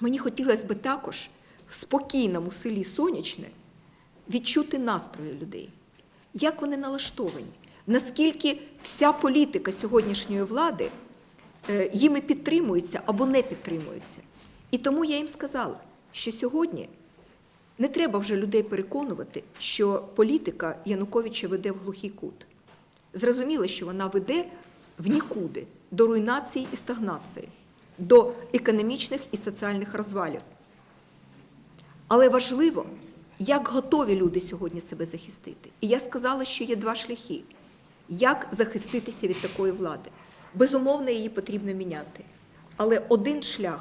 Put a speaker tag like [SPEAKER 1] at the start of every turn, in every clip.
[SPEAKER 1] Мені хотілося б також в спокійному селі Сонячне відчути настрої людей, як вони налаштовані, наскільки вся політика сьогоднішньої влади е, їми підтримується або не підтримується. І тому я їм сказала, що сьогодні не треба вже людей переконувати, що політика Януковича веде в глухий кут. Зрозуміло, що вона веде в нікуди, до руйнації і стагнації, до економічних і соціальних розвалів. Але важливо, як готові люди сьогодні себе захистити. І я сказала, що є два шляхи, як захиститися від такої влади. Безумовно, її потрібно міняти. Але один шлях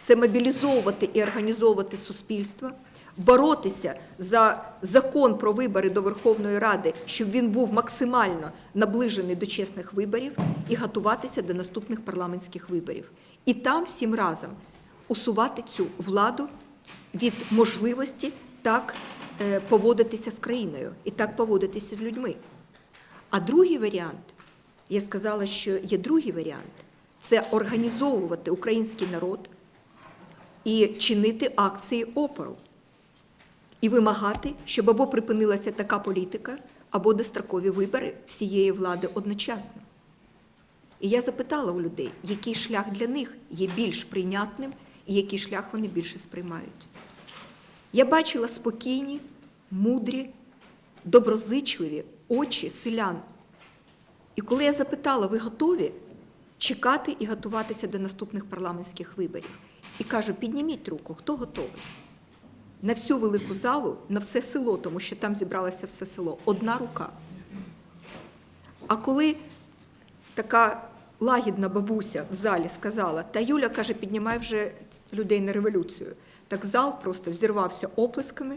[SPEAKER 1] це мобілізовувати і організовувати суспільство, боротися за закон про вибори до Верховної Ради, щоб він був максимально наближений до чесних виборів, і готуватися до наступних парламентських виборів. І там всім разом усувати цю владу від можливості так е, поводитися з країною і так поводитися з людьми. А другий варіант, я сказала, що є другий варіант це організовувати український народ і чинити акції опору, і вимагати, щоб або припинилася така політика, або дострокові вибори всієї влади одночасно. І я запитала у людей, який шлях для них є більш прийнятним і який шлях вони більше сприймають. Я бачила спокійні, мудрі, доброзичливі очі селян. І коли я запитала, ви готові чекати і готуватися до наступних парламентських виборів? І кажу, підніміть руку, хто готовий? На всю велику залу, на все село, тому що там зібралося все село, одна рука. А коли така лагідна бабуся в залі сказала, та Юля каже, піднімай вже людей на революцію. Так зал просто взірвався оплесками,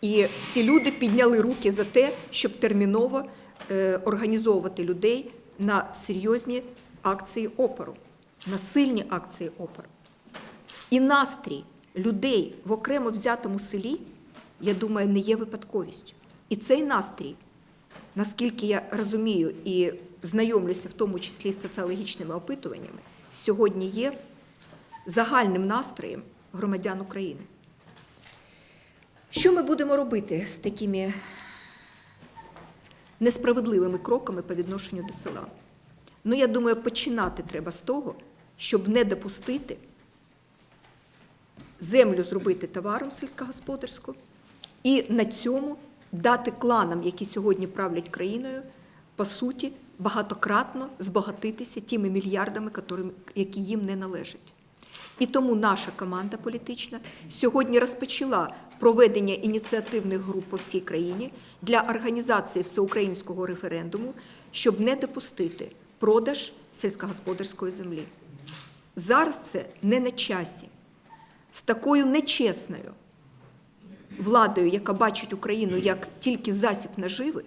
[SPEAKER 1] і всі люди підняли руки за те, щоб терміново е, організовувати людей на серйозні акції опору, на сильні акції опору. І настрій людей в окремо взятому селі, я думаю, не є випадковістю. І цей настрій, наскільки я розумію і знайомлюся в тому числі з соціологічними опитуваннями, сьогодні є загальним настроєм громадян України. Що ми будемо робити з такими несправедливими кроками по відношенню до села? Ну, я думаю, починати треба з того, щоб не допустити землю зробити товаром сільськогосподарську і на цьому дати кланам, які сьогодні правлять країною, по суті, багатократно збагатитися тими мільярдами, які їм не належать. І тому наша команда політична сьогодні розпочала проведення ініціативних груп по всій країні для організації всеукраїнського референдуму, щоб не допустити продаж сільськогосподарської землі. Зараз це не на часі. З такою нечесною владою, яка бачить Україну як тільки засіб наживи,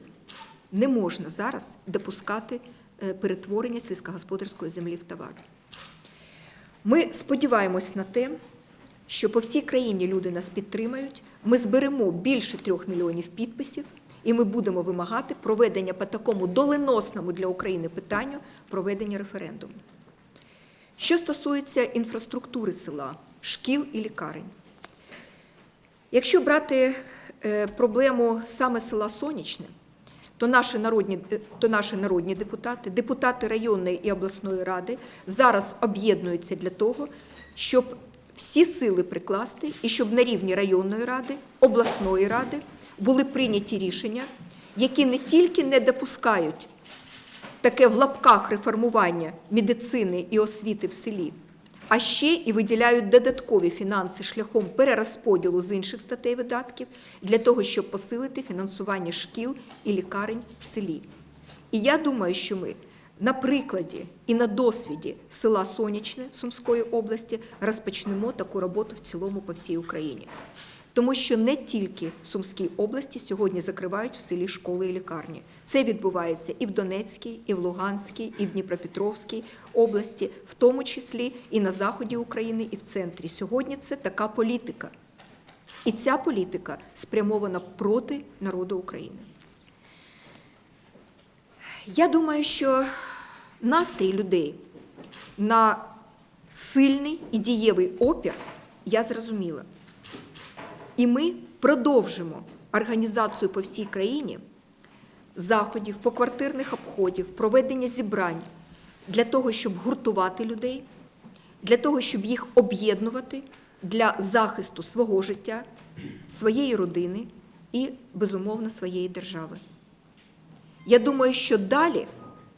[SPEAKER 1] не можна зараз допускати е, перетворення сільськогосподарської землі в товар. Ми сподіваємось на те, що по всій країні люди нас підтримають. Ми зберемо більше трьох мільйонів підписів, і ми будемо вимагати проведення по такому доленосному для України питанню проведення референдуму. Що стосується інфраструктури села, шкіл і лікарень, якщо брати е, проблему саме села Сонячне, то наші народні, е, то наші народні депутати, депутати районної і обласної ради зараз об'єднуються для того, щоб всі сили прикласти і щоб на рівні районної ради, обласної ради були прийняті рішення, які не тільки не допускають таке в лапках реформування медицини і освіти в селі, а ще і виділяють додаткові фінанси шляхом перерозподілу з інших статей видатків для того, щоб посилити фінансування шкіл і лікарень в селі. І я думаю, що ми на прикладі і на досвіді села Сонячне Сумської області розпочнемо таку роботу в цілому по всій Україні. Тому що не тільки в Сумській області сьогодні закривають в селі школи і лікарні. Це відбувається і в Донецькій, і в Луганській, і в Дніпропетровській області, в тому числі і на заході України, і в центрі. Сьогодні це така політика. І ця політика спрямована проти народу України. Я думаю, що настрій людей на сильний і дієвий опір я зрозуміла. І ми продовжимо організацію по всій країні заходів, поквартирних обходів, проведення зібрань для того, щоб гуртувати людей, для того, щоб їх об'єднувати для захисту свого життя, своєї родини і, безумовно, своєї держави. Я думаю, що далі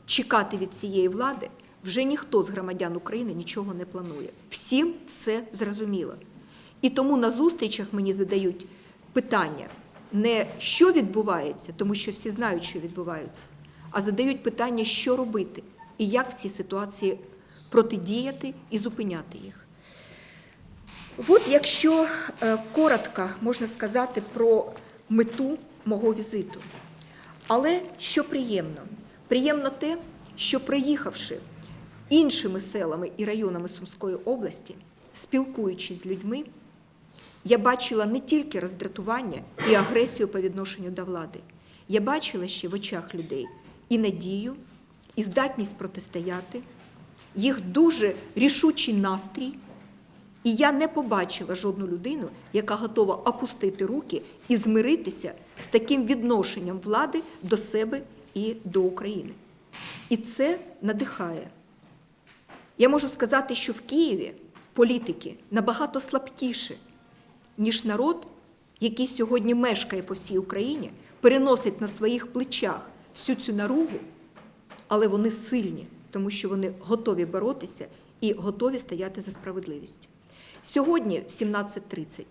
[SPEAKER 1] чекати від цієї влади вже ніхто з громадян України нічого не планує. Всім все зрозуміло. І тому на зустрічах мені задають питання не що відбувається, тому що всі знають, що відбувається, а задають питання, що робити і як в цій ситуації протидіяти і зупиняти їх. От якщо е, коротко можна сказати про мету мого візиту. Але що приємно? Приємно те, що приїхавши іншими селами і районами Сумської області, спілкуючись з людьми, я бачила не тільки роздратування і агресію по відношенню до влади, я бачила ще в очах людей і надію, і здатність протистояти, їх дуже рішучий настрій. І я не побачила жодну людину, яка готова опустити руки і змиритися з таким відношенням влади до себе і до України. І це надихає. Я можу сказати, що в Києві політики набагато слабкіші, ніж народ, який сьогодні мешкає по всій Україні, переносить на своїх плечах всю цю наругу, але вони сильні, тому що вони готові боротися і готові стояти за справедливість. Сьогодні, в 17.30,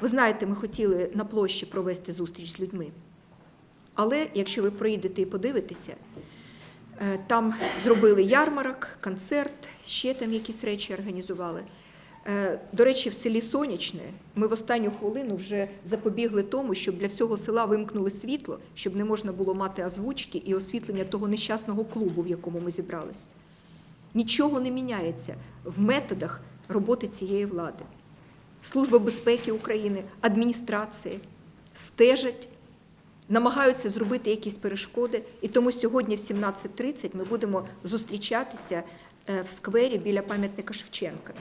[SPEAKER 1] ви знаєте, ми хотіли на площі провести зустріч з людьми. Але якщо ви проїдете і подивитеся, е, там зробили ярмарок, концерт, ще там якісь речі організували. Е, До речі, в селі Сонячне ми в останню хвилину вже запобігли тому, щоб для всього села вимкнули світло, щоб не можна було мати озвучки і освітлення того нещасного клубу, в якому ми зібрались. Нічого не міняється в методах роботи цієї влади. Служба безпеки України, адміністрації стежать, намагаються зробити якісь перешкоди. І тому сьогодні, в 17.30, ми будемо зустрічатися е, в сквері біля пам'ятника Шевченка.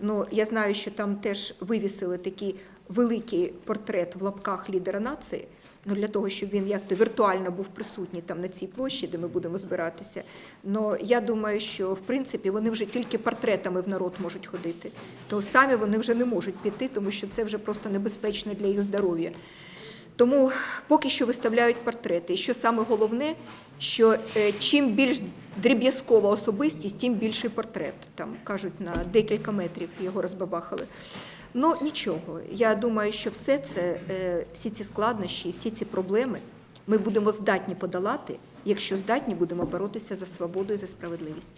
[SPEAKER 1] Ну, я знаю, що там теж вивісили такий великий портрет в лапках лідера нації. Ну, для того, щоб він як-то віртуально був присутній там на цій площі, де ми будемо збиратися. Ну я думаю, що в принципі вони вже тільки портретами в народ можуть ходити, то самі вони вже не можуть піти, тому що це вже просто небезпечно для їх здоров'я. Тому поки що виставляють портрети. І що саме головне, що е, чим більш дріб'язкова особистість, тим більший портрет. Там кажуть, на декілька метрів його розбабахали. Ну нічого. Я думаю, що все це, е, всі ці складнощі, всі ці проблеми ми будемо здатні подолати, якщо здатні будемо боротися за свободу і за справедливість.